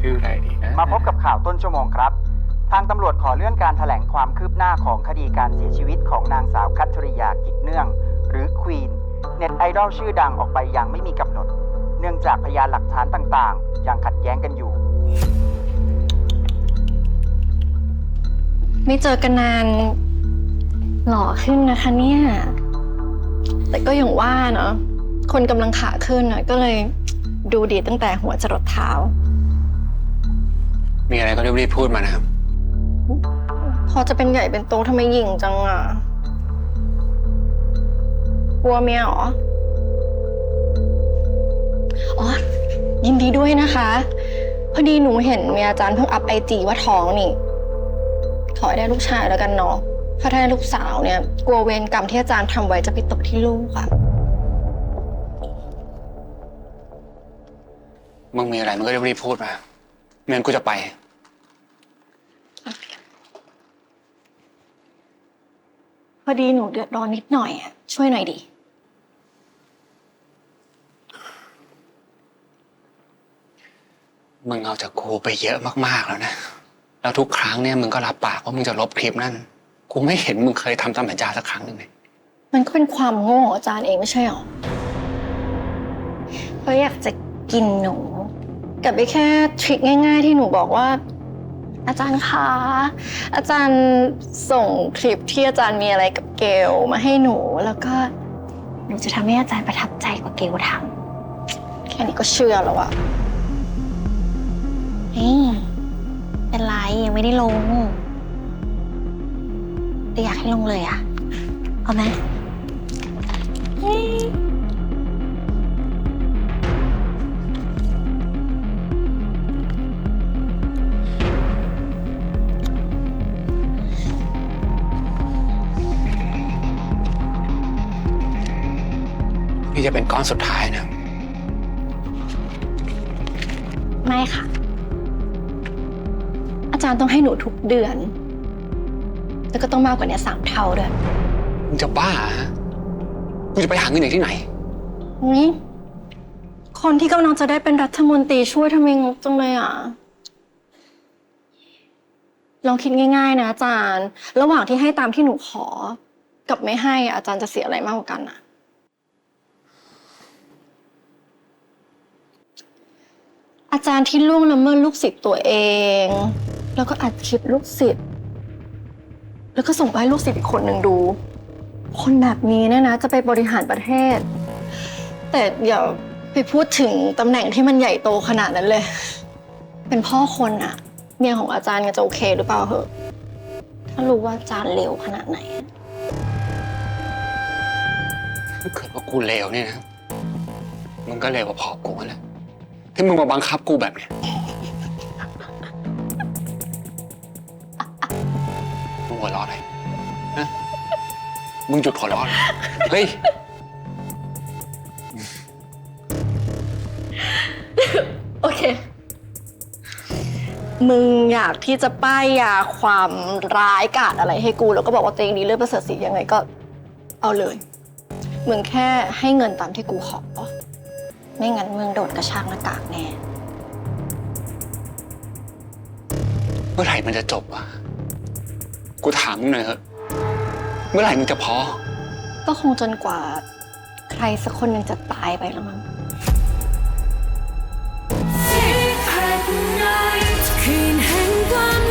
ชื่ออะไรดีนะมาพบกับข่าวต้นชั่วโมงครับ ทางตำรวจขอเลื่อนการแถลงความคืบหน้าของคดีการเสียชีวิตของนางสาวคัทริยากิจเนื่อง หรือควีนเน็ตไอดอลชื่อดังออกไปอย่างไม่มีกำหนด เนื่องจากพยานหลักฐานต่างๆ ยังขัดแย้งกันอยู่ ไม่เจอกันนาน หล่อขึ้นนะคะเนี่ย แต่ก็อย่างว่าเนาะคนกำลังขาขึ้นน่ะก็เลยดูดีตั้งแต่หัวจรดเท้า มีอะไรก็รีบๆพูดมานะครับ พอจะเป็นใหญ่เป็นโตทำไมหยิ่งจังอะ กลัวเมียเหรอ อ๋อ ยินดีด้วยนะคะ พอดีหนูเห็นเมียอาจารย์เพิ่งอัพไอจีว่าท้องนี่ ขอให้ได้ลูกชายแล้วกันเนาะถ้าได้ลูกสาวเนี่ย กลัวเวรกรรมที่อาจารย์ทำไว้จะไปตกที่ลูกอะมึงมีอะไรมึงก็รีบๆพูดมา ไม่งั้นกูจะไป พอดีหนูเดือดร้อนนิดหน่อยอะช่วยหน่อยดิ มึงเอาจากกูไปเยอะมากๆแล้วนะ แล้วทุกครั้งเนี่ยมึงก็รับปากว่ามึงจะลบคลิปนั่น กูไม่เห็นมึงเคยทำตามสัญญาสักครั้งหนึ่งเลยมันก็เป็นความโง่ของอาจารย์เองไม่ใช่หรอเพราะอยากจะกินหนู กับไปแค่ทริคง่ายๆ ที่หนูบอกว่า อาจารย์คะอาจารย์ส่งคลิปที่อาจารย์มีอะไรกับเกลมาให้หนูแล้วก็หนูจะทำให้อาจารย์ประทับใจกว่าเกลทำแค่นี้ก็เชื่อแล้วอะเฮ้ยเป็นไรยังไม่ได้ลงแต่อยากให้ลงเลยอะเอาไหม นี่จะเป็นก้อนสุดท้ายนะ ไม่ค่ะ อาจารย์ต้องให้หนูทุกเดือน แล้วก็ต้องมากกว่านี้สามเท่าด้วยมึงจะบ้าฮะกูจะไปหาเงินจากที่ไหน นี่คนที่กำลังจะได้เป็นรัฐมนตรีช่วยทำไมงกจังเลยอะ ลองคิดง่ายๆนะอาจารย์ ระหว่างที่ให้ตามที่หนูขอ กับไม่ให้อะอาจารย์จะเสียอะไรมากกว่ากันอะ อาจารย์ที่ล่วงละเมิดลูกศิษย์ตัวเอง แล้วก็อัดคลิปลูกศิษย์ แล้วก็ส่งไปให้ลูกศิษย์อีกคนหนึ่งดู คนแบบนี้เนี่ยนะ จะไปบริหารประเทศ แต่อย่าไปพูดถึงตำแหน่งที่มันใหญ่โตขนาดนั้นเลย เป็นพ่อคนอะเมียของอาจารย์จะโอเคหรือเปล่าเหอะ ถ้ารู้ว่าอาจารย์เลวขนาดไหน ถ้าเกิดว่ากูเลวเนี่ยนะ มึงก็เลวกว่าพอกูนั่นแหละ ที่มึงมาบังคับกูแบบเนี้ยมึงหัวเร้อนอะไรฮะมึงหยุดหัวเร้อนเฮ้ย โอเค มึงอยากที่จะป้ายยาความร้ายกาจอะไรให้กู แล้วก็บอกว่าตัวเองดีเลิศประเสริฐศรียังไงก็ เอาเลย มึงแค่ให้เงินตามที่กูขอ ไม่งั้นเมืองโดดกระชากหน้ากากแน่ เมื่อไหร่มันจะจบอะกูถามหน่อยเถอะเมื่อไหร่มึงจะพอ ก็คงจนกว่า ใครสักคนหนึ่งจะตายไปแล้วมั้งคืนแห่งความ